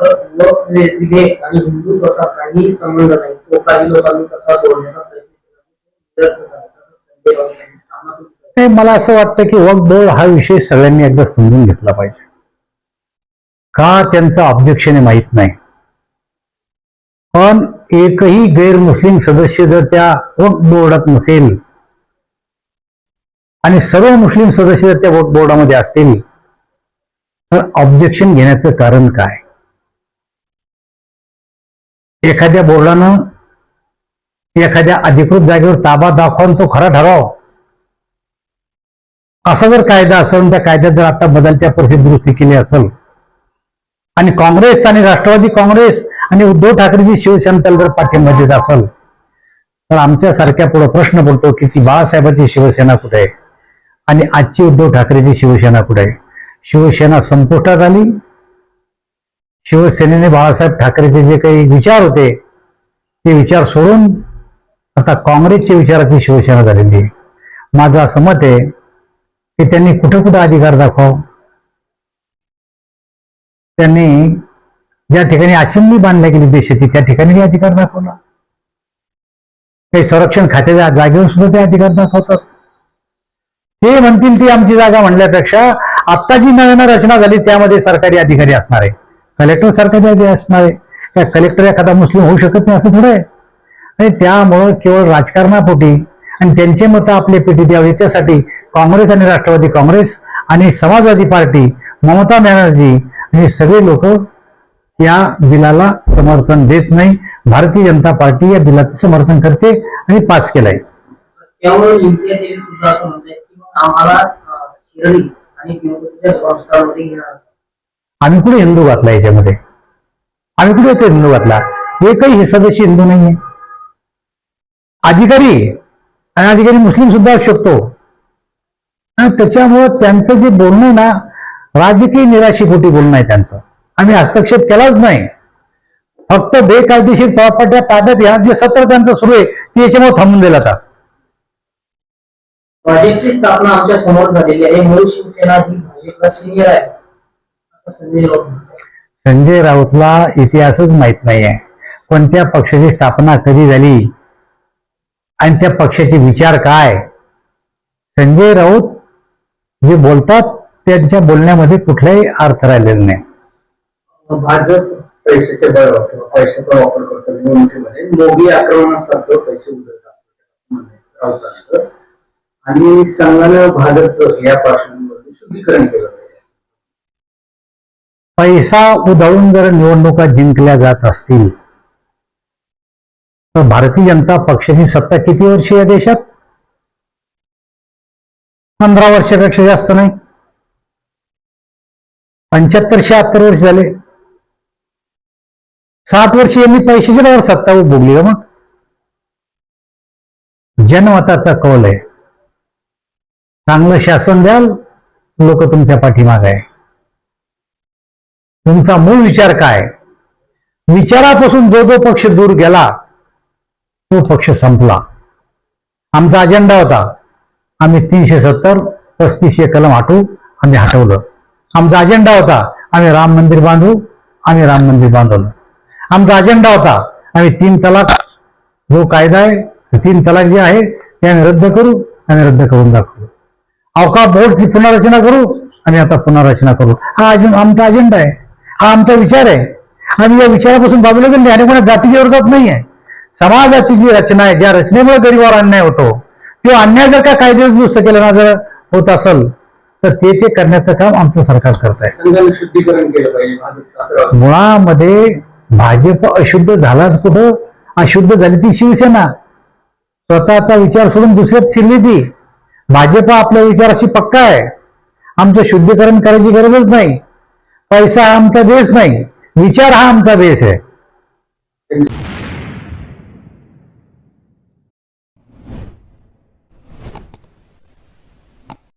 व विधेयक आणि काही संबंध नाही. तो काही लोकांनी तसा जोडण्याचा प्रयत्न केला. मला असं वाटतं की वक्फ बोर्ड हा विषय सगळ्यांनी एकदा समजून घेतला पाहिजे. का त्यांचं ऑब्जेक्शन माहीत माहीत नाही? पण एकही गैरमुस्लिम सदस्य जर त्या वक बोर्डात नसेल आणि सर्व मुस्लिम सदस्य जर त्या वक्फ बोर्डामध्ये असतील तर ऑब्जेक्शन घेण्याचं कारण काय? एखाद्या बोर्डानं एखाद्या अधिकृत जागेवर ताबा दाखवून तो खरा ठराव. असा जर कायदा असेल त्या कायद्यात जर आता बदलत्या परिस्थिती दुरुस्ती केली असेल आणि काँग्रेस आणि राष्ट्रवादी काँग्रेस आणि उद्धव ठाकरेची शिवसेना त्याला जर पाठिंबा देत असेल तर आमच्यासारख्या पुढे प्रश्न पडतो की ती बाळासाहेबांची शिवसेना कुठे आहे? आणि आजची उद्धव ठाकरेची शिवसेना कुठे आहे? शिवसेना संपुष्टात आली शिवसेनेने बाळासाहेब ठाकरेचे जे काही विचार होते ते विचार सोडून आता काँग्रेसच्या विचाराची शिवसेना झालेली आहे. माझं असं मत आहे की त्यांनी कुठं कुठं अधिकार दाखवा त्यांनी ज्या ठिकाणी असेंब्ली बांधल्या गेली देशाची त्या ठिकाणी अधिकार दाखवला. काही संरक्षण खात्याच्या जागेवर सुद्धा ते अधिकार दाखवतात. ते म्हणतील ती आमची जागा म्हणल्यापेक्षा आत्ता जी नव्यानं रचना झाली त्यामध्ये सरकारी अधिकारी असणार आहे कलेक्टर सारखं जे असणार आहे त्या कलेक्टर एखादा मुस्लिम होऊ शकत नाही असं थोडं आहे. आणि त्यामुळं केवळ राजकारणापोटी आणि त्यांचे मतं आपले पेटी द्यावे याच्यासाठी काँग्रेस आणि राष्ट्रवादी काँग्रेस आणि समाजवादी पार्टी ममता बॅनर्जी हे सगळे लोक या बिलाला समर्थन देत नाही. भारतीय जनता पार्टी या बिलाचं समर्थन करते आणि पास केलंय. आम्हाला आणि आम्ही कुठे हिंदू घातला याच्यामध्ये? आम्ही कुठे येतो हिंदू घातला? एकही हे सदस्य हिंदू नाहीये. अधिकारी आणि अधिकारी मुस्लिम सुद्धा असू शकतो. आणि त्याच्यामुळं त्यांचं जे बोलणं आहे ना राजकीय निराशीपोटी बोलणं आहे त्यांचं. आम्ही हस्तक्षेप केलाच नाही. फक्त बेकायदेशीर प्रॉपर्ट्या ताब्यात या जे सत्र त्यांचं सुरू आहे ते याच्यामुळे थांबून दिलं आता. भाजपची स्थापना आमच्यासमोर झालेली आहे. मूळ शिवसेना ही भाजपला सिनियर आहे. संजय राऊतला इतिहासच माहीत नाहीये. पण त्या पक्षाची स्थापना कधी झाली? आणि त्या पक्षाचे विचार काय? संजय राऊत जे बोलतात त्यांच्या बोलण्यामध्ये कुठलाही अर्थ राहिलेला नाही. भाजप पैशाचे बळ पैशाचा वापर करतो निवडणुकीमध्ये मोदी आक्रमणासारखं पैसे उधळतात आणि संघानं भाजपचं या पार्श्वभूमीवरती शुद्धीकरण केलं. पैसा उधळून जर निवडणुका जिंकल्या जात असतील तर भारतीय जनता पक्षाची सत्ता किती वर्षी या देशात? पंधरा वर्षापेक्षा जास्त नाही. पंच्याहत्तर शहात्तर वर्ष झाले. सात वर्ष यांनी पैशाच्या नावावर सत्ता भोगली का मग? जनमताचा कौल आहे. चांगलं शासन द्याल लोक तुमच्या पाठीमाग आहे. तुमचा मूळ विचार काय? विचारापासून जो जो पक्ष दूर गेला तो पक्ष संपला. आमचा अजेंडा होता आम्ही तीनशे सत्तर पस्तीसशे कलम हटवू आम्ही हटवलं. आमचा अजेंडा होता आम्ही राम मंदिर बांधू आम्ही राम मंदिर बांधवलं आमचा अजेंडा होता आम्ही तीन तलाक जो कायदा आहे तीन तलाक जे आहे ते आम्ही रद्द करू आम्ही रद्द करून दाखवू. अवकाश बोर्डची पुनर्रचना करू आणि आता पुनर्रचना करू. हा अजून आमचा अजेंडा आहे. हा आमचा विचार आहे. आम्ही या विचारापासून बाजूला गेले आणि कोणा जातीच्या विरोधात नाही आहे समाजाची जी रचना आहे ज्या रचनेमुळे गरीबावर अन्याय होतो तो अन्याय जर का कायदे दुरुस्त केलं ना जर होत असेल तर ते ते करण्याचं काम आमचं सरकार करत आहे. मुळामध्ये भाजप अशुद्ध झालाच कुठं? अशुद्ध झाली ती शिवसेना. स्वतःचा विचार सोडून दुसऱ्यात शिरली ती. भाजप आपल्या विचाराशी पक्का आहे. आमचं शुद्धीकरण करायची गरजच नाही. पैसा आमचा बेस नाही विचार हा आमचा बेस आहे.